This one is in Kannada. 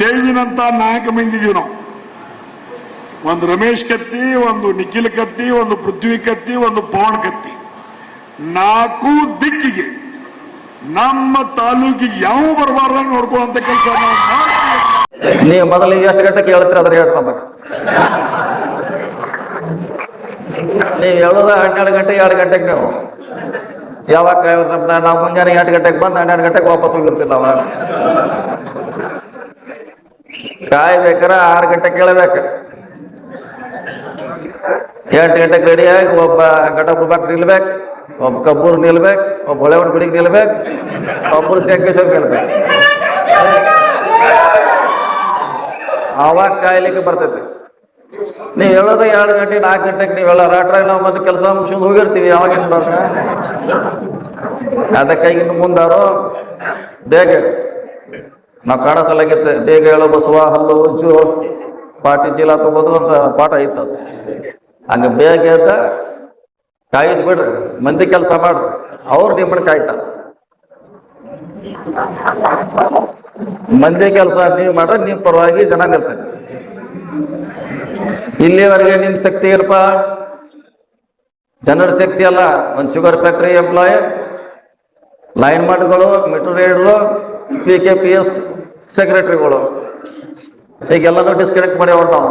ದೇವಿನಂತ ನಾಯಕ ಮಂದಿದೀವಿ ನಾವು. ಒಂದು ರಮೇಶ್ ಕತ್ತಿ, ಒಂದು ನಿಖಿಲ್ ಕತ್ತಿ, ಒಂದು ಪೃಥ್ವಿ ಕತ್ತಿ, ಒಂದು ಪವನ್ ಕತ್ತಿ. ನಾಲ್ಕು ದಿಕ್ಕಿಗೆ, ನಮ್ಮ ತಾಲೂಕಿಗೆ ಯಾವ ಬರಬಾರ್ದಂಗೆ ನೋಡ್ಕೊಳ್ಳುವಂತ ಕೆಲಸ ನಾವು ಮಾಡ್ತೀವಿ. ನೀವು ಮೊದಲಿಗೆ ಎಷ್ಟು ಗಂಟೆಗೆ ಹೇಳ್ತೀರಿ ಅದ್ರ ಹೇಳ್ತಾ ಬರ್ರಿ ನೀವು ಹೇಳೋದ ಹನ್ನೆರಡು ಗಂಟೆ, ಎರಡು ಗಂಟೆಗೆ ನೀವು. ಯಾವಾಗ ನಾವು ಮುಂಜಾನೆ ಎಂಟು ಗಂಟೆಗೆ ಬಂದು ಹನ್ನೆರಡು ಗಂಟೆಗೆ ವಾಪಸ್ ಹೋಗಿರ್ತೀವಿ ನಾವು ಕಾಯ್ಬೇಕಾರ ಆರು ಗಂಟೆ ಕೇಳಬೇಕ. ಎಂಟು ಗಂಟೆಗೆ ರೆಡಿಯಾಗಿ ಒಬ್ಬ ಘಟಪ್ರ ಬಾಕ್ ನಿಲ್ಬೇಕು, ಒಬ್ಬ ಕಬ್ಬೂರ್ ನಿಲ್ಬೇಕು, ಒಬ್ಬ ಹೊಳೆವನ ಗುಡಿಗೆ ನಿಲ್ಬೇಕು, ಒಬ್ಬರು ಸಂಕೇಶ್ವರ ಕೇಳ್ಬೇಕು ಆವಾಗ ಕಾಯ್ಲಿಕ್ಕೆ ಬರ್ತೈತಿ. ನೀವು ಹೇಳೋದು ಎರಡು ಗಂಟೆ, ನಾಲ್ಕು ಗಂಟೆಗೆ ನೀವೆಲ್ಲ ರಾಟ್ರಾಗ ನಾವು ಮತ್ತೆ ಕೆಲಸ ಮುಗಿಸ್ಕೊಂಡು ಹೋಗಿರ್ತೀವಿ ಯಾವಾಗ ಏನು ಬರ್ತ ಅದಕ್ಕಾಗಿ ಮುಂದಾರು ಬೇಗ ನಾವು ಕಾಡ ಬೇಗ ಹೇಳೋ ಬಸವ, ಹಲ್ಲು, ಉಜ್ಜು. ಪಾಟಿ ಚೀಲ ತಗೋದು ಅಂತ ಪಾಠ ಇತ್ತು. ಹಂಗ ಬೇಗ ಎದ್ದ ಕಾಯ್ದು ಬಿಡ್ರಿ, ಮಂದಿ ಕೆಲಸ ಮಾಡ್ರಿ. ಅವ್ರು ನಿಮ್ಮನ್ನ ಕಾಯ್ತಾರೆ. ಮಂದಿ ಕೆಲಸ ನೀವು ಮಾಡ್ರೆ ನೀವು ಪರವಾಗಿ ಜನ ನಿಲ್ತಾರೆ. ಇಲ್ಲಿವರೆಗೆ ನಿಮ್ ಶಕ್ತಿ ಏನಪ್ಪ? ಜನರ ಶಕ್ತಿ ಅಲ್ಲ, ಒಂದು ಶುಗರ್ ಫ್ಯಾಕ್ಟ್ರಿ ಎಂಪ್ಲಾಯ್ ಲೈನ್ ಮಾಡ್ಗಳು ಮೆಟ್ರೋ ರೈಡ್ರು ಪಿ ಕೆ ಪಿ ಎಸ್ ಸೆಕ್ರೆಟರಿಗಳು ಈಗೆಲ್ಲನೂ ಡಿಸ್ಕನೆಕ್ಟ್ ಮಾಡ್ಯಾವ ನಾವು